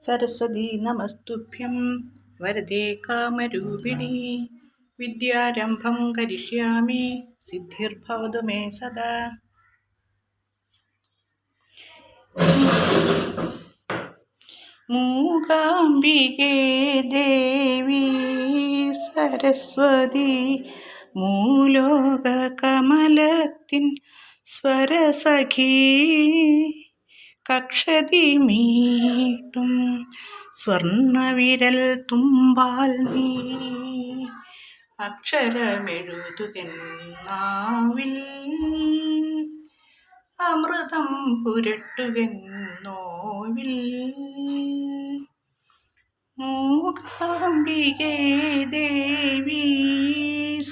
സരസ്വതി നമസ്തുഭ്യം. വരദേ കാമരൂപിണി. വിദ്യാരംഭം കരിഷ്യാമി. സിദ്ധിർഭവതു may സദാ. മൂകാംബികേ ദേവി സരസ്വതി മൂലോക കമലത്തിൻ സ്വരസഖീ. കക്ഷതി മീട്ടും സ്വർണവിരൽ തുമ്പാൽ നീ. അക്ഷരമെഴുതുകെന്നാവിൽ അമൃതം പുരട്ടുകെന്നോവിൽ. മൂകാംബികേ ദേവി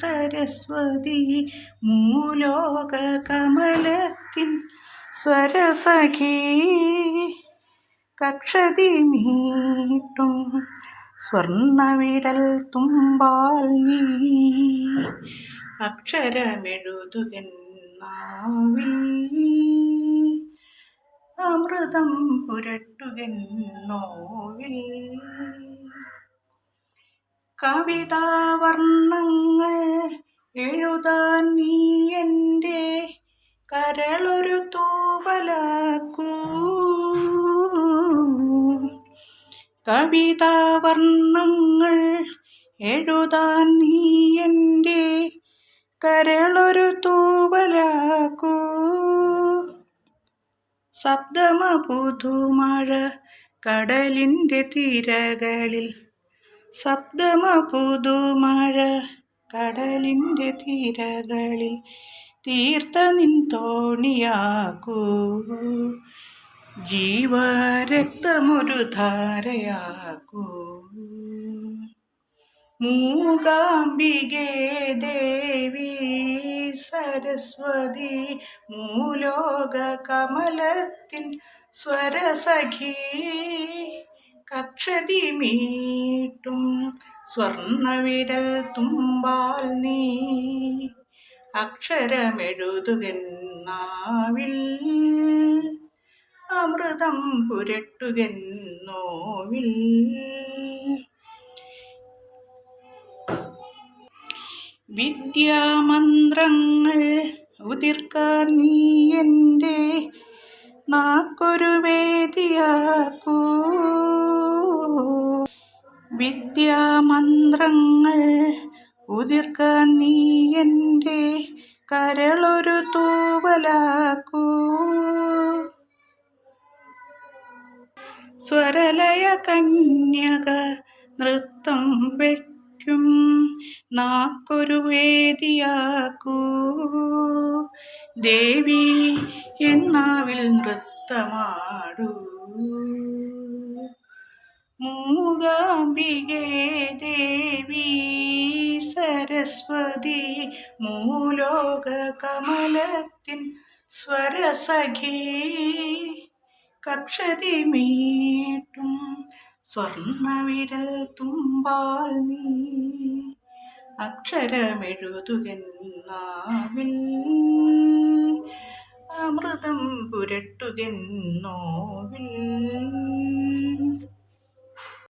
സരസ്വതി മൂലോക കമലത്തിൻ സ്വരസഖീ കക്ഷതി നീട്ടും സ്വർണവിരൽ തുമ്പാൽ നീ. അക്ഷരമെഴുതുകന്നാവിൽ അമൃതം പുരട്ടുകന്നോവിൽ. കവിതാവർണങ്ങൾ എഴുതാൻ നീ എന്റെ കരളൊരു തൂവലാക്കൂ കവിതാവർണങ്ങൾ എഴുതാൻ നീ എന്റെ കരളൊരു തൂവലാക്കൂ ശബ്ദമ പുതുമഴ കടലിന്റെ തിരകളിൽ. ശബ്ദമ പുതുമഴ കടലിന്റെ തിരകളിൽ. തീർത്ത നിൻ തോണിയാക്കൂ ജീവരക്തമൊരു ധാരയാക്കൂ മൂകാംബികേ ദേവി സരസ്വതി മൂലോക കമലത്തിൻ സ്വരസഖി കക്ഷതി മീട്ടും സ്വർണവിരൽ തുമ്പാൽ നീ. അക്ഷരമെഴുതുകെന്നാവിൽ അമൃതം പുരട്ടുകെന്നോവിൽ. വിദ്യാമന്ത്രങ്ങൾ ഉതിർക്കാൻ നീ എന്റെ നാക്കൊരു വേദിയാക്കൂ വിദ്യാമന്ത്രങ്ങൾ ഉതിർക്കാൻ നീ എന്റെ കരളൊരു തൂവലാക്കൂ. സ്വരലയ കന്യക നൃത്തം വയ്ക്കും നാക്കൊരു വേദിയാക്കൂ. ദേവി എന്നാവിൽ നൃത്തമാടൂ. മൂകാംബികേ ദേവി സരസ്വതി മൂലോക കമലത്തിൻ സ്വരസഖി കക്ഷതി മീട്ടും സ്വർണവിരൽ തുമ്പാൽ നീ അക്ഷരമെഴുതുകെന്നാവിൽ അമൃതം പുരട്ടുകെന്നോവിൽ